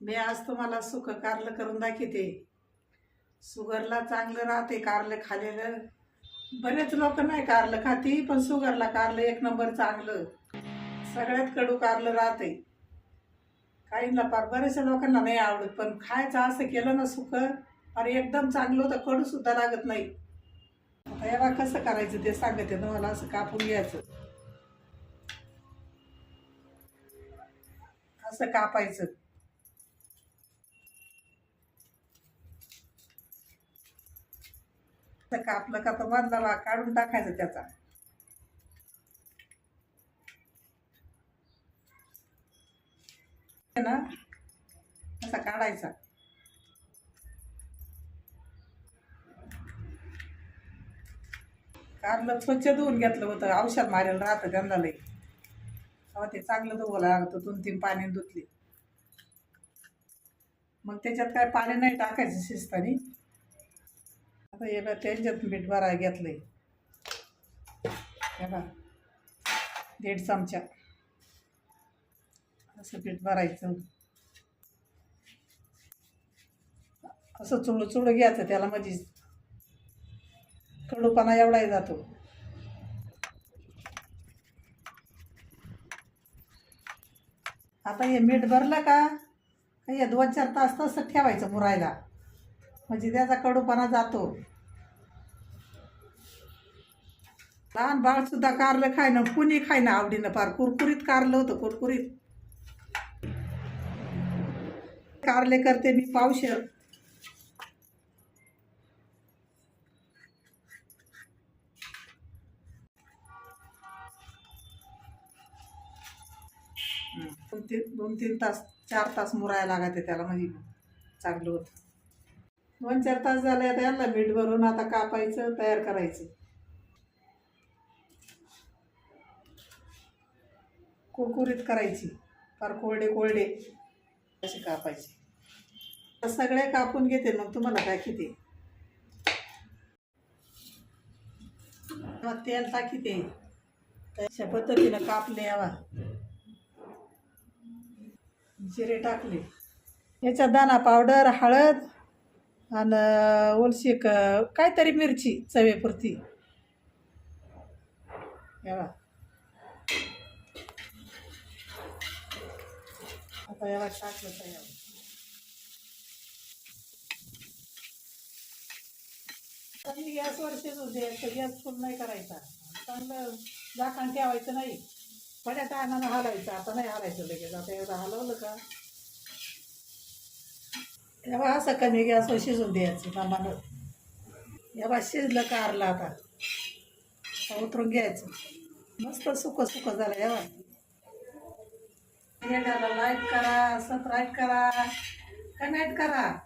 मी आज तुम्हाला सुख कारलं करून दाखवते. सुगरला चांगलं राहते कारलं खालेलं बरेच लोक नाही कारलं खाती पण सुगरला कारलं एक नंबर चांगलं. सगळ्यात कडू कारलं राहते. काहींना फार बऱ्याचशा लोकांना नाही आवडत पण खायचं असं केलं ना सुख फार एकदम चांगलं होतं कडू सुद्धा लागत नाही. आता याला कसं करायचं ते सांगते तुम्हाला असं कापून घ्यायचं. असं कापायचं. तर कापलं का तर मधला भाग काढून टाकायचा त्याचा. ना असा काढायचा. कारलं स्वच्छ धुवून घेतलं होतं. औषध मारेल राहतं गंधालाही तेव्हा ते चांगलं धुवायला लागतं दोन तीन पाणी धुतली. मग त्याच्यात काय पाणी नाही टाकायचं शिस्तानी. आता हे बा त्यांच्यात मीठ भराय घेतलं हे बघ दीड चमचा. असं पीठ भरायचं. असं चुळू चुळू घ्यायचं त्याला म्हणजे कडूपणा एवढाही जातो. आता हे मीठ भरलं का? हे दोन चार तास तसं ठेवायचं मुरायला. म्हणजे त्याचा कडूपणा जातो. लहान बाळ सुद्धा कारलं खायनं कुणी खायनं आवडीनं फार. कुरकुरीत कारलं होतं कुरकुरीत. कारले करते मी पावशर. दोन तीन दोन तीन तास चार तास मुरायला लागते त्याला म्हणजे चांगलं होतं. दोन चार तास झाले आता याला मीठ भरून आता कापायचं तयार करायचं. कुरकुरीत करायची फार कोरडे कोरडे असे कापायचे. सगळे कापून घेते मग तुम्हाला काय किती? मग तेल टाकी ते तशा पद्धतीनं कापले यावा. जिरे टाकले. याच्यात दाणा पावडर हळद आणि ओलशी एक काहीतरी मिरची चवेपुरती. यावा आता याला टाकलं तयार चांगली गॅसवर होते तर गॅस फुल नाही करायचा. चांगलं झाकण ठेवायचं नाही. बड्या टायमानं हलायचं आता नाही हलायचं लगेच. आता एवढं हलवलं का? तेव्हा असं कमी गॅसवर शिजून द्यायचं मामानं तेव्हा शिजलं कारला आता? आता उतरून घ्यायचं. मस्त सुख सुख झालं तेव्हा लाईक करा सबस्क्राईब करा कमेंट करा.